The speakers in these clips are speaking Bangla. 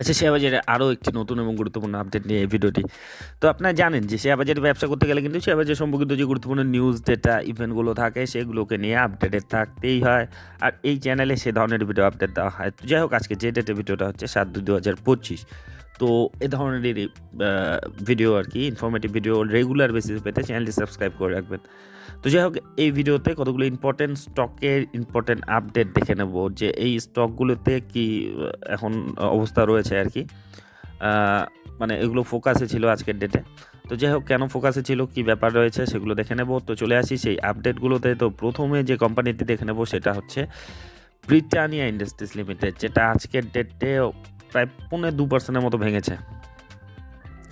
আচ্ছা শেয়ার বাজারে আরও একটি নতুন এবং গুরুত্বপূর্ণ আপডেট নিয়ে এই ভিডিওটি। তো আপনারা জানেন যে শেয়ার বাজারে ব্যবসা করতে গেলে কিন্তু শেয়ার বাজার সম্পর্কিত যে গুরুত্বপূর্ণ নিউজ ডেটা ইভেন্টগুলো থাকে, সেগুলোকে নিয়ে আপডেটেড থাকতেই হয়। আর এই চ্যানেলে সে ধরনের ভিডিও আপডেট দেওয়া হয়। তো যাই হোক, আজকে যে ডেটে ভিডিওটা হচ্ছে সাত দুই দু হাজার পঁচিশ। তো এ ধরনেরই ভিডিও আর কি ইনফরমেটিভ ভিডিও রেগুলার বেসিসে পেতে চ্যানেলটি সাবস্ক্রাইব করে রাখবেন। তো যাই হোক, এই ভিডিওতে কতগুলো ইম্পর্টেন্ট স্টকের ইম্পর্টেন্ট আপডেট দেখে নেব, যে এই স্টকগুলোতে কি এখন অবস্থা রয়েছে আর কি। মানে এগুলো ফোকাসে ছিল আজকের ডেটে তো যাই হোক, কেন ফোকাসে ছিল, কি ব্যাপার রয়েছে, সেগুলো দেখে নেব। তো চলে আসি সেই আপডেটগুলোতে তো প্রথমে যে কোম্পানিটি দেখে নেব, সেটা হচ্ছে ব্রিটানিয়া ইন্ডাস্ট্রিজ লিমিটেড যেটা আজকের ডেটে প্রায় পৌনে দু পার্সেন্টের মতো ভেঙেছে।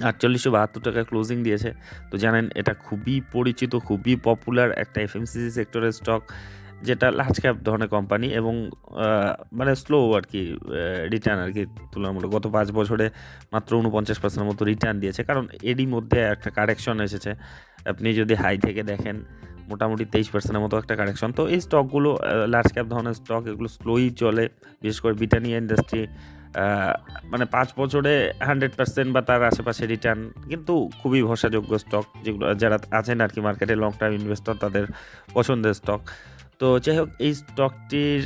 আটচল্লিশশো বাহাত্তর টাকা ক্লোজিং দিয়েছে। তো জানেন, এটা খুবই পরিচিত, খুবই পপুলার একটা এফএমসিসি সেক্টরের স্টক যেটা লার্জ ক্যাপ ধরনের কোম্পানি এবং মানে স্লো আর কি রিটার্ন আর কি তুলনামূলক। গত পাঁচ বছরে মাত্র উনপঞ্চাশ পার্সেন্টের মতো রিটার্ন দিয়েছে। কারণ এরই মধ্যে একটা কারেকশন এসেছে। আপনি যদি হাই থেকে দেখেন, মোটামুটি তেইশ পার্সেন্টের মতো একটা কারেকশন তো এই স্টকগুলো লার্জ ক্যাপ ধরনের স্টক এগুলো স্লোই চলে। বিশেষ করে ব্রিটানিয়া ইন্ডাস্ট্রি মানে পাঁচ বছরে হান্ড্রেড পার্সেন্ট বা তার আশেপাশে রিটার্ন কিন্তু খুবই ভরসাযোগ্য স্টক যেগুলো, যারা আছেন আর কি মার্কেটে লং টার্ম ইনভেস্টর তাদের পছন্দের স্টক তো যাই হোক, এই স্টকটির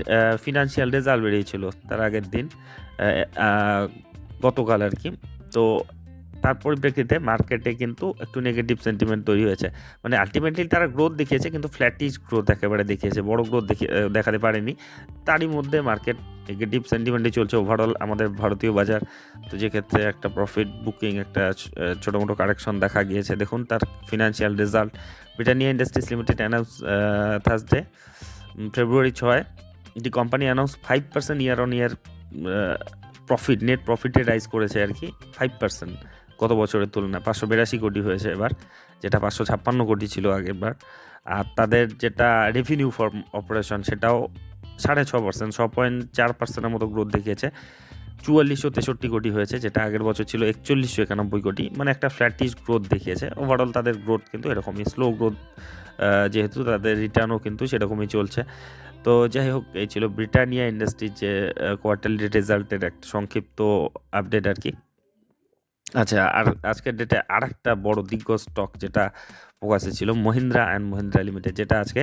ফিনান্সিয়াল রেজাল্ট বেরিয়েছিল তার আগের দিন গতকাল আর কি। তো তার পরিপ্রেক্ষিতে মার্কেটে কিন্তু একটু নেগেটিভ সেন্টিমেন্ট তৈরি হয়েছে। মানে আলটিমেটলি তারা গ্রোথ দেখিয়েছে কিন্তু ফ্ল্যাটিশ গ্রোথ একেবারে দেখিয়েছে বড় গ্রোথ দেখি আহ, দেখাতে পারেনি। তারই মধ্যে মার্কেট নেগেটিভ সেন্টিমেন্টে চলছে ওভারঅল আমাদের ভারতীয় বাজার। তো যে ক্ষেত্রে একটা প্রফিট বুকিং একটা ছোটো মোটো কারেকশন দেখা গিয়েছে। দেখুন তার financial result Britannia industries limited announce Thursday February ছয় the company announce five percent year on year profit net প্রফিটে rise করেছে আর কি ফাইভ পার্সেন্ট গত বছরের তুলনায় পাঁচশো বিরাশি কোটি হয়েছে এবার, যেটা পাঁচশো ছাপ্পান্ন কোটি ছিল আগেরবার। আর তাদের যেটা রেভিনিউ ফর্ম অপারেশন সেটাও সাড়ে ছ পার্সেন্ট ছ পয়েন্ট চার পার্সেন্টের মতো গ্রোথ দেখিয়েছে। চুয়াল্লিশশো তেষট্টি কোটি হয়েছে, যেটা আগের বছর ছিল একচল্লিশশো একানব্বই কোটি। মানে একটা ফ্ল্যাটিশ গ্রোথ দেখিয়েছে। ওভারঅল তাদের গ্রোথ কিন্তু এরকমই স্লো গ্রোথ যেহেতু তাদের রিটার্নও কিন্তু সেরকমই চলছে। তো যাই হোক, এই ছিল ব্রিটানিয়া ইন্ডাস্ট্রির যে কোয়ার্টারলি রেজাল্টের একটা সংক্ষিপ্ত আপডেট আর কি। আচ্ছা আর আজকের ডেটে আর একটা বড় দিগ্গজ স্টক যেটা প্রকাশে ছিল মহিন্দ্রা অ্যান্ড মহিন্দ্রা লিমিটেড, যেটা আজকে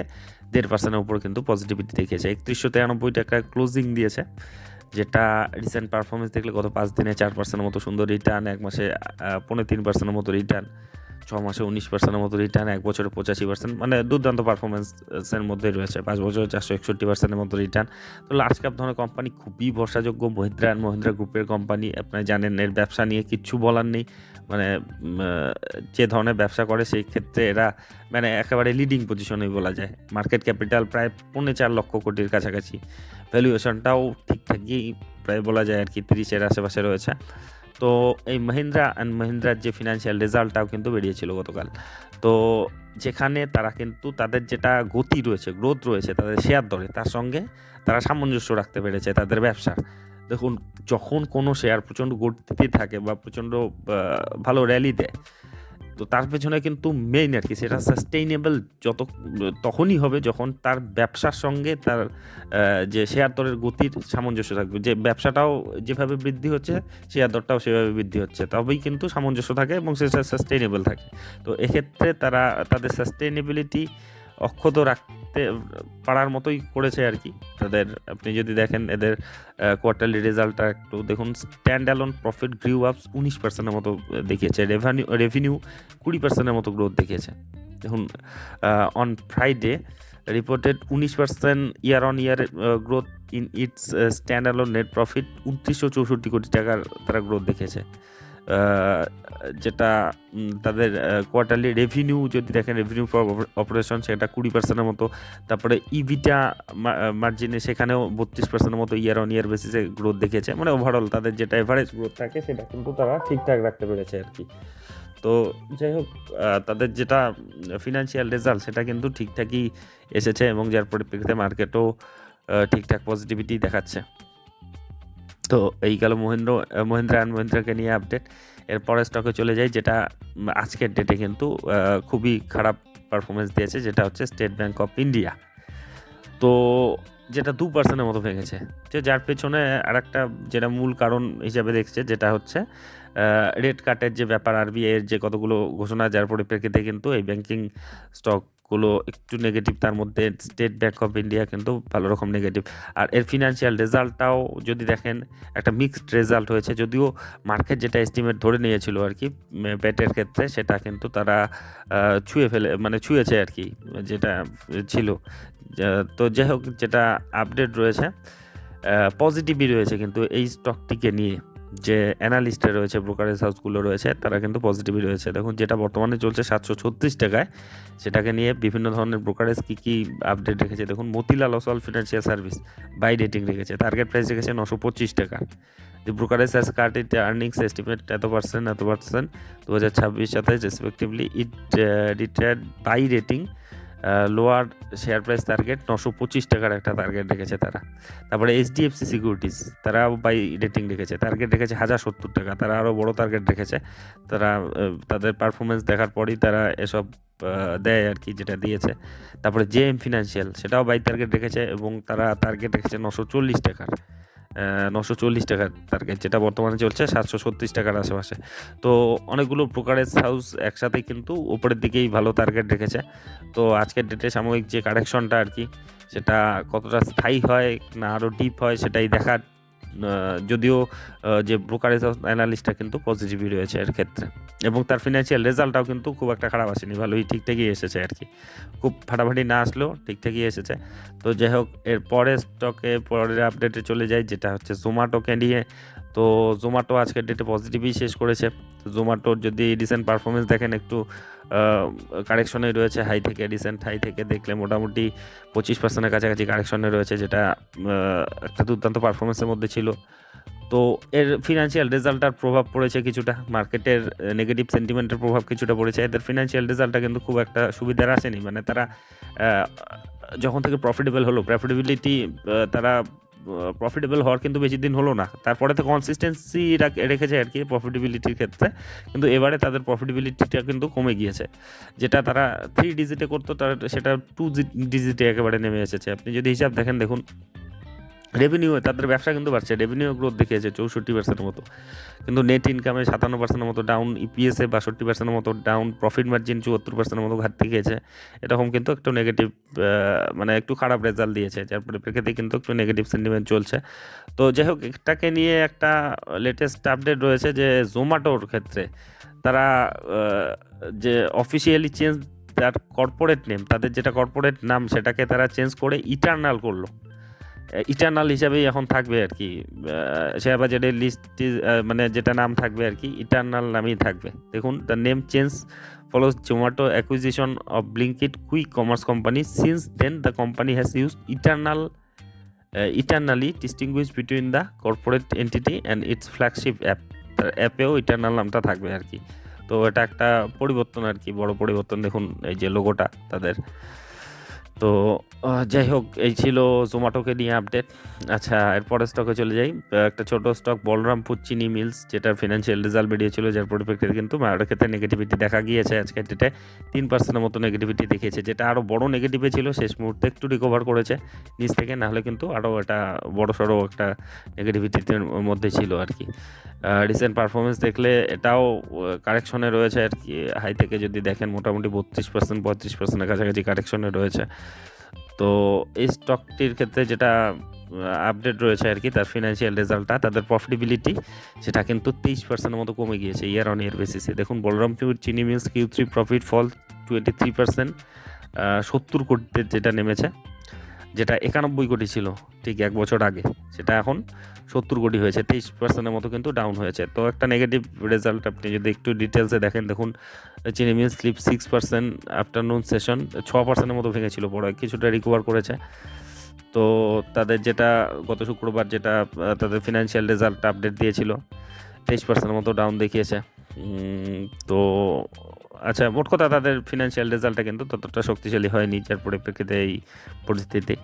দেড় পার্সেন্টের উপর কিন্তু পজিটিভিটি দেখিয়েছে। একত্রিশশো তিরানব্বই টাকা ক্লোজিং দিয়েছে, যেটা রিসেন্ট পারফরমেন্স দেখলে গত পাঁচ দিনে চার পার্সেন্টের মতো সুন্দর রিটার্ন এক মাসে পনেরো পৌনে তিন পার্সেন্টের মতো রিটার্ন ছ মাসে উনিশ পার্সেন্টের মতো রিটার্ন এক বছরে পঁচাশি পার্সেন্ট মানে দুর্দান্ত পারফরমেন্সের মধ্যে রয়েছে। পাঁচ বছরে চারশো একষট্টি পার্সেন্টের মতো রিটার্ন তো লার্জ ক্যাপ ধরনের কোম্পানি খুবই ভরসাযোগ্য। মহিন্দ্রা অ্যান্ড মহিন্দ্রা গ্রুপের কোম্পানি আপনারা জানেন এর ব্যবসা নিয়ে কিচ্ছু বলার নেই। মানে যে ধরনের ব্যবসা করে, সেই ক্ষেত্রে এরা মানে একেবারে লিডিং পজিশনেই বলা যায়। মার্কেট ক্যাপিটাল প্রায় পৌনে চার লক্ষ কোটির কাছাকাছি। ভ্যালুয়েশনটাও ঠিকঠাকই প্রায় বলা যায় আর কি, তিরিশের আশেপাশে রয়েছে। তো এই মহিন্দ্রা অ্যান্ড মহিন্দ্রার যে ফিনান্সিয়াল রেজাল্টটাও কিন্তু বেরিয়েছিল গতকাল। তো যেখানে তারা কিন্তু তাদের যেটা গতি রয়েছে গ্রোথ রয়েছে, তাদের শেয়ার দরে, তার সঙ্গে তারা সামঞ্জস্য রাখতে পেরেছে তাদের ব্যবসা। দেখুন, যখন কোনো শেয়ার প্রচণ্ড গতিতে থাকে বা প্রচণ্ড ভালো র্যালি দেয় তো তার পেছনে কিন্তু মেইন আর কি, সেটা সাস্টেইনেবল যত, তখনই হবে যখন তার ব্যবসার সঙ্গে তার যে শেয়ার দরের গতির সামঞ্জস্য থাকবে। যে ব্যবসাটাও যেভাবে বৃদ্ধি হচ্ছে শেয়ার দরটাও সেভাবে বৃদ্ধি হচ্ছে। তবেই কিন্তু সামঞ্জস্য থাকে এবং সেটা সাস্টেইনেবল থাকে। তো এক্ষেত্রে তারা, তাদের সাস্টেইনেবিলিটি অক্ষত রাখতে পারার মতোই করেছে আর কি। তাদের, আপনি যদি দেখেন এদের কোয়ার্টারলি রেজাল্টটা একটু দেখুন standalone profit grew ups উনিশ পার্সেন্টের মতো দেখিয়েছে। রেভিনিউ রেভিনিউ কুড়ি পার্সেন্টের মতো গ্রোথ দেখিয়েছে। দেখুন অন ফ্রাইডে রিপোর্টেড উনিশ percent year on year growth in its standalone net profit উনত্রিশশো চৌষট্টি কোটি টাকার, তারা গ্রোথ দেখেছে যেটা তাদের কোয়ার্টারলি রেভিনিউ যদি দেখেন রেভিনিউ অপারেশন সেটা কুড়ি পার্সেন্টের মতো। তারপরে ইভিটা মার্জিনে সেখানেও বত্রিশ পার্সেন্টের মতো ইয়ার অন ইয়ার বেসিসে গ্রোথ দেখেছে। মানে ওভারঅল তাদের যেটা এভারেজ গ্রোথ থাকে, সেটা কিন্তু তারা ঠিকঠাক রাখতে পেরেছে আর কি। তো যাই হোক তাদের যেটা ফিনান্সিয়াল রেজাল্ট সেটা কিন্তু ঠিকঠাকই এসেছে এবং যার পরিপ্রেক্ষিতে মার্কেটও ঠিকঠাক পজিটিভিটি দেখাচ্ছে। তো এই গেল মহেন্দ্র মহিন্দ্রা অ্যান্ড মহিন্দ্রাকে নিয়ে আপডেট এরপরে স্টকে চলে যাই, যেটা আজকের ডেটে কিন্তু খুবই খারাপ পারফরমেন্স দিয়েছে, যেটা হচ্ছে স্টেট ব্যাঙ্ক অফ ইন্ডিয়া তো যেটা দু পার্সেন্টের মতো ভেঙেছে। যে যার পেছনে আরেকটা যেটা মূল কারণ হিসাবে দেখছে, যেটা হচ্ছে রেড কার্টের যে ব্যাপার আরবিআই এর যে কতগুলো ঘোষণা, যার পরিপ্রেক্ষিতে কিন্তু এই ব্যাংকিং স্টকগুলো একটু নেগেটিভ তার মধ্যে স্টেট ব্যাংক অফ ইন্ডিয়া কিন্তু ভালো রকম নেগেটিভ আর এর ফিনান্সিয়াল রেজাল্টটাও যদি দেখেন, একটা মিক্সড রেজাল্ট হয়েছে, যদিও মার্কেট যেটা এস্টিমেট ধরে নিয়েছিল আর কি ব্যাটের ক্ষেত্রে সেটা কিন্তু তারা ছুঁয়ে ফেলে মানে ছুঁয়েছে আর কি, যেটা ছিল। তো যাই হোক, যেটা আপডেট রয়েছে পজিটিভই রয়েছে কিন্তু এই স্টকটিকে নিয়ে। যে অ্যানালিস্টে রয়েছে, ব্রোকারেজ হাউসগুলো রয়েছে, তারা কিন্তু পজিটিভই রয়েছে। দেখুন, যেটা বর্তমানে চলছে সাতশো ছত্রিশ টাকায়, সেটাকে নিয়ে বিভিন্ন ধরনের ব্রোকারেজ কী কী আপডেট রেখেছে? দেখুন, Motilal Oswal financial service buy rating রেখেছে। টার্গেট প্রাইস রেখেছে নশো পঁচিশ টাকা। The brokerage has cut it earnings estimate এত পার্সেন্ট এত পার্সেন্ট দু হাজার ছাব্বিশ সাতাশ respectively it retired buy rating lower share price target নশো পঁচিশ টাকার একটা টার্গেট রেখেছে তারা। তারপরে এইচডিএফসি সিকিউরিটিস তারা বাই রেটিং রেখেছে। টার্গেট রেখেছে হাজার সত্তর টাকা, তারা আরও বড় টার্গেট রেখেছে। তারা তাদের পারফরমেন্স দেখার পরই তারা এসব দেয় আর কি যেটা দিয়েছে। তারপরে জে এম ফিনান্সিয়াল সেটাও বাই টার্গেট রেখেছে এবং তারা টার্গেট রেখেছে নশো চল্লিশ টাকার। নশো চল্লিশ টাকার টার্গেট যেটা বর্তমানে চলছে সাতশো ছত্রিশ টাকার আশেপাশে। তো অনেকগুলো প্রকারের হাউস একসাথে কিন্তু ওপরের দিকেই ভালো টার্গেট রেখেছে। তো আজকের ডেটে সাময়িক যে কারেকশনটা আর কি, সেটা কতটা স্থায়ী হয় না আরও ডিপ হয়, সেটাই দেখার যদিও যে ব্রোকারেজ অ্যানালিস্টটা কিন্তু পজিটিভই রয়েছে এর ক্ষেত্রে। এবং তার ফিনান্সিয়াল রেজাল্টটাও কিন্তু খুব একটা খারাপ আসেনি, ভালোই ঠিকঠাকই এসেছে আর কি। খুব ফাটাফাটি না আসলেও ঠিকঠাকই এসেছে। তো যাই হোক, এর পরের স্টকে পরের আপডেটে চলে যায় যেটা হচ্ছে জোম্যাটোকে নিয়ে তো জোম্যাটো আজকের ডেটে পজিটিভই শেষ করেছে। জোম্যাটোর যদি রিসেন্ট পারফরমেন্স দেখেন একটু কারেকশনে রয়েছে হাই থেকে রিসেন্ট হাই থেকে দেখলে মোটামুটি পঁচিশ পার্সেন্টের কাছাকাছি কারেকশনে রয়েছে, যেটা একটা দুর্দান্ত পারফরমেন্সের মধ্যে ছিল। তো এর ফিনান্সিয়াল রেজাল্টটার প্রভাব পড়েছে কিছুটা মার্কেটের নেগেটিভ সেন্টিমেন্টের প্রভাব কিছুটা পড়েছে। এদের ফিনান্সিয়াল রেজাল্টটা কিন্তু খুব একটা সুবিধার আসেনি। মানে তারা যখন থেকে প্রফিটেবল হলো প্রফিটেবিলিটি তারা প্রফিটেবল হওয়ার কিন্তু বেশি দিন হলো না। তারপরে তো কনসিস্টেন্সি রেখেছে আর কি প্রফিটেবিলিটির ক্ষেত্রে। কিন্তু এবারে তাদের প্রফিটেবিলিটিটা কিন্তু কমে গিয়েছে। যেটা তারা থ্রি ডিজিটে করতো, তার সেটা টু ডিজিটে একেবারে নেমে এসেছে। আপনি যদি হিসাব দেখেন, দেখুন রেভিনিউ তাদের ব্যবসা কিন্তু বাড়ছে। রেভিনিউ গ্রোথ দেখিয়েছে চৌষট্টি পার্সেন্টের মতো। কিন্তু নেট ইনকামে সাতান্ন পার্সেন্টের মতো ডাউন ইপিএসে বাষট্টি পার্সেন্টের মতো ডাউন প্রফিট মার্জিন চুয়াত্তর পার্সেন্টের মতো ঘাটতি খেয়েছে এরকম কিন্তু একটু নেগেটিভ মানে একটু খারাপ রেজাল্ট দিয়েছে, যার পরিপ্রেক্ষিতে কিন্তু একটু নেগেটিভ সেন্টিমেন্ট চলছে। তো যাই হোক এটাকে নিয়ে একটা লেটেস্ট আপডেট রয়েছে যে জোম্যাটোর ক্ষেত্রে তারা যে অফিসিয়ালি চেঞ্জ তার কর্পোরেট নেম তাদের যেটা কর্পোরেট নাম, সেটাকে তারা চেঞ্জ করে ইটার্নাল করল। ইটার্নাল হিসাবেই এখন থাকবে আর কি। শেয়ার বাজারের লিস্ট মানে যেটা নাম থাকবে আর কি ইটার্নাল নামেই থাকবে। দেখুন the name change follow Zomato acquisition of Blinkit quick commerce company since then the company has use Eternal internally distinguish between the corporate entity and its flagship app তার অ্যাপেও ইটার্নাল নামটা থাকবে আর কি। তো এটা একটা পরিবর্তন আর কি, বড় পরিবর্তন। দেখুন, এই যে লোগোটা তাদের। তো যাই হোক, এই ছিল জোম্যাটোকে নিয়ে আপডেট আচ্ছা এরপরে স্টকে চলে যাই। একটা ছোট স্টক বলরামপুর চিনি মিলস যেটার ফিনান্সিয়াল রেজাল্ট বেরিয়েছিল, যার পরিপ্রেক্ষিতে কিন্তু মার্কেটের ক্ষেত্রে নেগেটিভিটি দেখা গিয়েছে আজকের ডেটে তিন পার্সেন্টের মতো নেগেটিভিটি দেখিয়েছে, যেটা আরও বড় নেগেটিভে ছিল, শেষ মুহূর্তে একটু রিকভার করেছে নিচ থেকে, নাহলে কিন্তু আরও এটা বড় সড়ো একটা নেগেটিভিটির মধ্যে ছিল আর কি। রিসেন্ট পারফরমেন্স দেখলে এটাও কারেকশনে রয়েছে আর কি। হাই থেকে যদি দেখেন, মোটামুটি বত্রিশ পার্সেন্ট পঁয়ত্রিশ পার্সেন্টের কাছাকাছি কারেকশনে রয়েছে। তো এই স্টকটির ক্ষেত্রে যেটা আপডেট রয়েছে আর কি, তার ফিনান্সিয়াল রেজাল্টটা তাদের প্রফিটেবিলিটি সেটা কিন্তু তেইশ পার্সেন্টের মতো কমে গিয়েছে ইয়ার অন ইয়ার বেসিসে দেখুন Balrampur Chini mills Q three profit fall twenty three percent সত্তর কোটিতে যেটা নেমেছে যেটা একানব্বই কোটি ছিল ঠিক এক বছর আগে, সেটা এখন সত্তর কোটি হয়েছে, তেইশ পার্সেন্টের মতো কিন্তু ডাউন হয়েছে। তো একটা নেগেটিভ রেজাল্ট আপনি যদি একটু ডিটেলসে দেখেন, দেখুন চিনি mill slip six percent afternoon session ছ পার্সেন্টের মতো ভেঙেছিল, পরে কিছুটা রিকভার করেছে। তো তাদের যেটা গত শুক্রবার যেটা, তাদের ফিনান্সিয়াল রেজাল্ট আপডেট দিয়েছিল, তেইশ পার্সেন্টের মতো ডাউন দেখিয়েছে। তো আচ্ছা মোট কথা তাদের ফিনান্সিয়াল রেজাল্টটা কিন্তু ততটা শক্তিশালী হয়নি, যার পরিপ্রেক্ষিতে এই পরিস্থিতি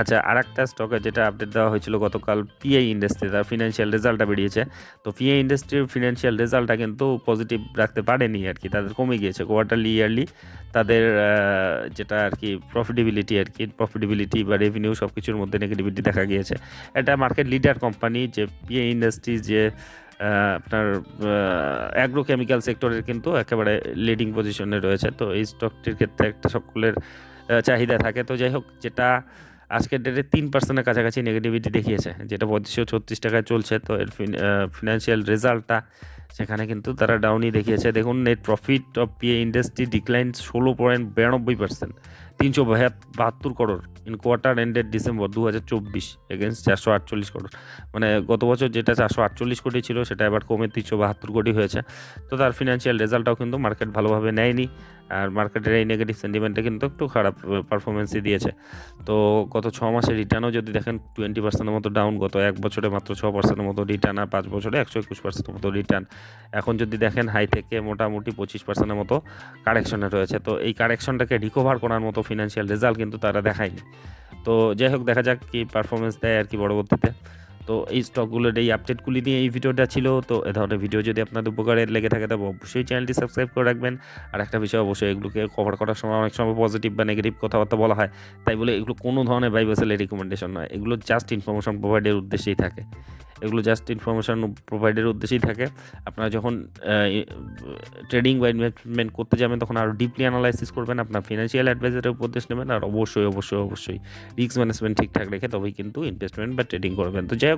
আচ্ছা আর একটা স্টকে যেটা আপডেট দেওয়া হয়েছিল গতকাল পিআই ইন্ডাস্ট্রি তার ফিনান্সিয়াল রেজাল্টটা বেরিয়েছে। তো পিআই ইন্ডাস্ট্রির ফিনান্সিয়াল রেজাল্টটা কিন্তু পজিটিভ রাখতে পারেনি আর কি, তাদের কমে গিয়েছে কোয়ার্টারলি ইয়ারলি তাদের যেটা আর কি প্রফিটেবিলিটি আর কি প্রফিটেবিলিটি বা রেভিনিউ সব কিছুর মধ্যে নেগেটিভিটি দেখা গিয়েছে। এটা মার্কেট লিডার কোম্পানি যে পিএ ইন্ডাস্ট্রি যে আপনার অ্যাগ্রো কেমিক্যাল সেক্টরের কিন্তু একেবারে লিডিং পজিশনে রয়েছে। তো এই স্টকটির ক্ষেত্রে একটা সকলের চাহিদা থাকে। তো যাই হোক, যেটা আজকের ডেটে তিন পার্সেন্টের কাছাকাছি নেগেটিভিটি দেখিয়েছে, যেটা পঁচিশশো ছত্রিশ টাকায় চলছে। তো এর ফিনান্সিয়াল রেজাল্টটা সেখানে কিন্তু তারা ডাউনই দেখিয়েছে। দেখুন net profit of P A industry decline ষোলো পয়েন্ট বিরানব্বই পার্সেন্ট তিনশো বাহাত্তর crore in quarter ended December দু হাজার চব্বিশ এগেনস্ট চারশো আটচল্লিশ করোর মানে গত বছর যেটা চারশো আটচল্লিশ কোটি ছিল, সেটা এবার কমে তিনশো বাহাত্তর কোটি হয়েছে। তো তার ফিনান্সিয়াল রেজাল্টটাও কিন্তু মার্কেট ভালোভাবে নেয়নি। আর মার্কেটের এই নেগেটিভ সেন্টিমেন্টে কিন্তু একটু খারাপ পারফরমেন্সই দিয়েছে। তো গত ছ মাসের রিটার্নও যদি দেখেন টোয়েন্টি পার্সেন্টের মতো ডাউন গত এক বছরে মাত্র ছ পার্সেন্টের মতো রিটার্ন আর পাঁচ বছরে একশো একুশ পার্সেন্টের মতো রিটার্ন এখন যদি দেখেন হাই থেকে মোটামুটি পঁচিশ পার্সেন্টের মতো কারেকশনে রয়েছে। তো এই কারেকশনটাকে রিকভার করার মতো ফিনান্সিয়াল রেজাল্ট কিন্তু তারা দেখায়নি। তো যাই হোক, দেখা যাক কি পারফরমেন্স দেয় আর কি পরবর্তীতে। তো এই স্টকগুলোর এই আপডেটগুলি নিয়ে এই ভিডিওটা ছিল। তো এ ধরনের ভিডিও যদি আপনাদের উপকারে লেগে থাকে, তবে অবশ্যই চ্যানেলটি সাবস্ক্রাইব করে রাখবেন। আর একটা বিষয় অবশ্যই, এগুলোকে কভার করার সময় অনেক সময় পজিটিভ বা নেগেটিভ কথাবার্তা বলা হয়। তাই বলে এগুলো কোনো ধরনের বাইবাসেলের রিকমেন্ডেশন নয়। এগুলো জাস্ট ইনফরমেশন প্রোভাইডের উদ্দেশ্যেই থাকে। এগুলো জাস্ট ইনফরমেশন প্রোভাইডের উদ্দেশ্যেই থাকে। আপনারা যখন ট্রেডিং বা ইনভেস্টমেন্ট করতে যাবেন, তখন আরও ডিপলি অ্যানালাইসিস করবেন, আপনার ফিনান্সিয়াল অ্যাডভাইজারের উপদেশ নেবেন, আর অবশ্যই অবশ্যই অবশ্যই রিস্ক ম্যানেজমেন্ট ঠিকঠাক রেখে তবেই কিন্তু ইনভেস্টমেন্ট বা ট্রেডিং করবেন। তো যাই হোক